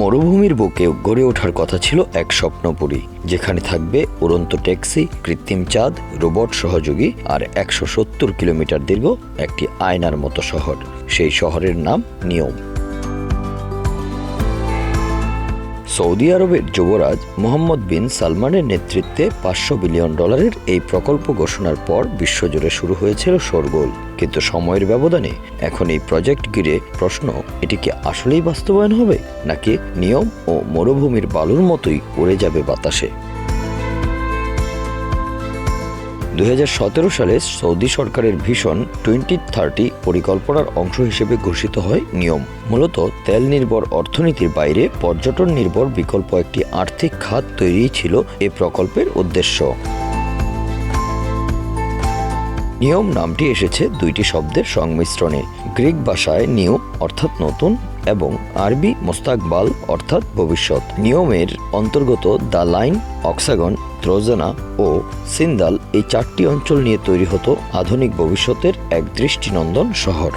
মরুভূমির বুকে গড়ে ওঠার কথা ছিল এক স্বপ্নপুরী, যেখানে থাকবে উড়ন্ত ট্যাক্সি, কৃত্রিম চাঁদ, রোবট সহযোগী আর একশো সত্তর কিলোমিটার দীর্ঘ একটি আয়নার মতো শহর। সেই শহরের নাম নিয়ম সৌদি আরবের যুবরাজ মোহাম্মদ বিন সালমানের নেতৃত্বে পাঁচশো বিলিয়ন ডলারের এই প্রকল্প ঘোষণার পর বিশ্বজুড়ে শুরু হয়েছিল শোরগোল। কিন্তু সময়ের ব্যবধানে এখন এই প্রজেক্ট ঘিরে প্রশ্ন, এটি কি আসলেই বাস্তবায়ন হবে? নাকি নিয়ম ও মরুভূমির বালুর মতোই উড়ে যাবে বাতাসে? দু হাজার সতেরো সালে সৌদি সরকারের ভীষণ টোয়েন্টি থার্টি পরিকল্পনার অংশ হিসেবে ঘোষিত হয় নিয়ম। মূলত তেল নির্ভর অর্থনীতির বাইরে পর্যটন নির্ভর বিকল্প একটি আর্থিক খাত তৈরি ছিল এ প্রকল্পের উদ্দেশ্য। নিয়ম নামটি এসেছে দুইটি শব্দের সংমিশ্রণে। গ্রিক ভাষায় নিউ অর্থাৎ নতুন এবং আরবি মোস্তাকবাল অর্থাৎ ভবিষ্যৎ। নিয়মের অন্তর্গত দ্য লাইন, অক্সাগন, ত্রোজানা ও সিন্দাল এই চারটি অঞ্চল নিয়ে তৈরি হতো আধুনিক ভবিষ্যতের এক দৃষ্টিনন্দন শহর।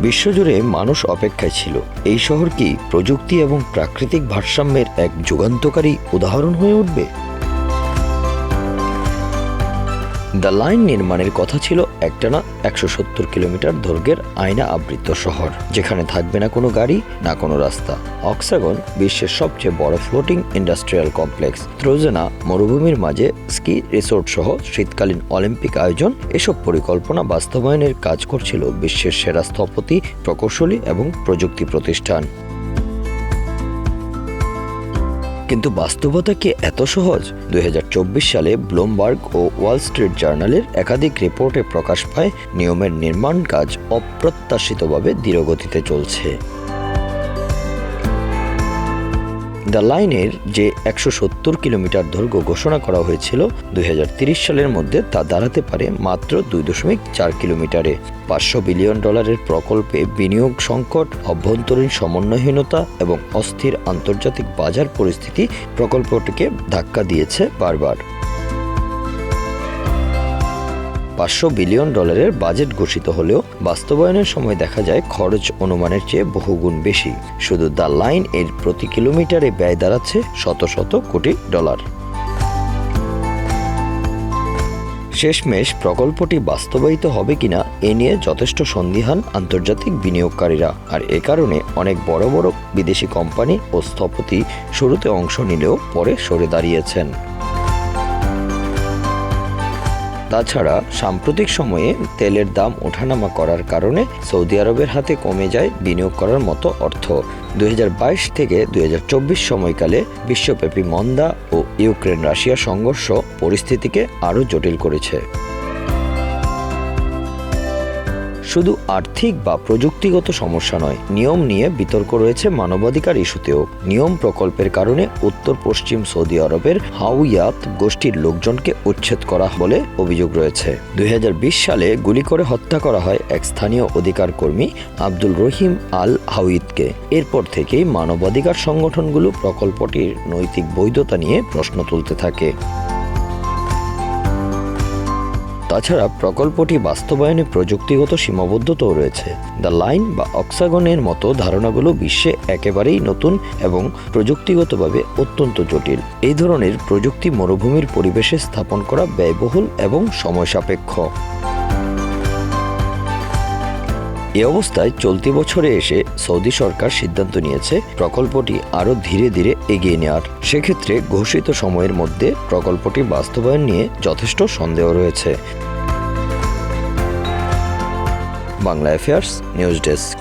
বিশ্বজুড়ে মানুষ অপেক্ষায় ছিল। এই শহর কি প্রযুক্তি এবং প্রাকৃতিক ভারসাম্যের এক যুগান্তকারী উদাহরণ হয়ে উঠবে? দ্য লাইন নির্মাণের কথা ছিল একটানা একশো সত্তর কিলোমিটার দৈর্ঘ্যের আয়না আবৃত শহর, যেখানে থাকবে না কোনো গাড়ি, না কোনো রাস্তা। অক্সাগন বিশ্বের সবচেয়ে বড় ফ্লোটিং ইন্ডাস্ট্রিয়াল কমপ্লেক্স ত্রোজেনা মরুভূমির মাঝে স্কি রিসোর্ট সহ শীতকালীন অলিম্পিক আয়োজন। এসব পরিকল্পনা বাস্তবায়নের কাজ করছিল বিশ্বের সেরা স্থপতি, প্রকৌশলী এবং প্রযুক্তি প্রতিষ্ঠান। কিন্তু বাস্তবতা কি এত সহজ? দুই হাজার চব্বিশ সালে ব্লুমবার্গ ও ওয়াল স্ট্রিট জার্নালের একাধিক রিপোর্টে প্রকাশ পায় নিয়মের নির্মাণ কাজ অপ্রত্যাশিতভাবে ধীরগতিতে চলছে। দ্য লাইনের যে একশো সত্তর কিলোমিটার দৈর্ঘ্য ঘোষণা করা হয়েছিল দুই সালের মধ্যে তা দাঁড়াতে পারে মাত্র দুই দশমিক চার কিলোমিটারে। পাঁচশো বিলিয়ন ডলারের প্রকল্পে বিনিয়োগ সংকট, অভ্যন্তরীণ সমন্বয়হীনতা এবং অস্থির আন্তর্জাতিক বাজার পরিস্থিতি প্রকল্পটিকে ধাক্কা দিয়েছে বারবার। পাঁচশো বিলিয়ন ডলারের বাজেট ঘোষিত হলেও বাস্তবায়নের সময় দেখা যায় খরচ অনুমানের চেয়ে বহুগুণ বেশি। শুধু দ্য লাইন এর প্রতি কিলোমিটারে ব্যয় দাঁড়াচ্ছে শত শত কোটি ডলার। শেষমেশ প্রকল্পটি বাস্তবায়িত হবে কিনা এ নিয়ে যথেষ্ট সন্দিহান আন্তর্জাতিক বিনিয়োগকারীরা। আর এ কারণে অনেক বড় বড় বিদেশি কোম্পানি ও স্থপতি শুরুতে অংশ নিলেও পরে সরে দাঁড়িয়েছেন। তাছাড়া সাম্প্রতিক সময়ে তেলের দাম ওঠানামা করার কারণে সৌদি আরবের হাতে কমে যায় বিনিয়োগ করার মতো অর্থ। দু হাজার বাইশ থেকে দু হাজার চব্বিশ সময়কালে বিশ্বব্যাপী মন্দা ও ইউক্রেন রাশিয়া সংঘর্ষ পরিস্থিতিকে আরও জটিল করেছে। শুধু আর্থিক বা প্রযুক্তিগত সমস্যা নয়, নিয়ম নিয়ে বিতর্ক রয়েছে মানবাধিকার ইস্যুতেও। নিয়ম প্রকল্পের কারণে উত্তর পশ্চিম সৌদি আরবের হাউয়াত গোষ্ঠীর লোকজনকে উচ্ছেদ করা বলে অভিযোগ রয়েছে। দুই হাজার বিশ সালে গুলি করে হত্যা করা হয় এক স্থানীয় অধিকার কর্মী আব্দুল রহিম আল হাউইদকে। এরপর থেকেই মানবাধিকার সংগঠনগুলো প্রকল্পটির নৈতিক বৈধতা নিয়ে প্রশ্ন তুলতে থাকে। তাছাড়া প্রকল্পটি বাস্তবায়নে প্রযুক্তিগত সীমাবদ্ধতাও রয়েছে। দ্য লাইন বা অক্সাগনের মতো ধারণাগুলো বিশ্বে একেবারেই নতুন এবং প্রযুক্তিগতভাবে অত্যন্ত জটিল। এই ধরনের প্রযুক্তি মরুভূমির পরিবেশে স্থাপন করা ব্যয়বহুল এবং সময় সাপেক্ষ এ অবস্থায় চলতি বছরে এসে সৌদি সরকার সিদ্ধান্ত নিয়েছে প্রকল্পটি আরও ধীরে ধীরে এগিয়ে নেওয়ার। সেক্ষেত্রে ঘোষিত সময়ের মধ্যে প্রকল্পটি বাস্তবায়ন নিয়ে যথেষ্ট সন্দেহ রয়েছে। Bangla affairs news desk.